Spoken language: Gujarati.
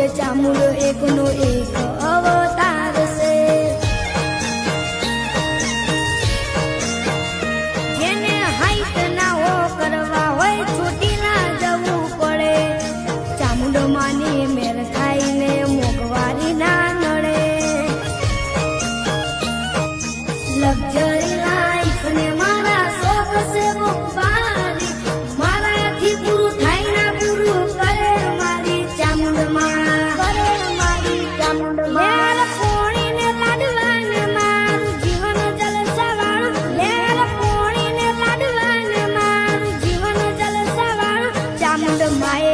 વીર એક નો એક અવતાર છે જેને હાઈટ ના હો કરવા હોય છૂટી ના જવું પડે ચામુંડો માની મેર ખાઈને મોગવારી ના નડે લક્ઝરી The my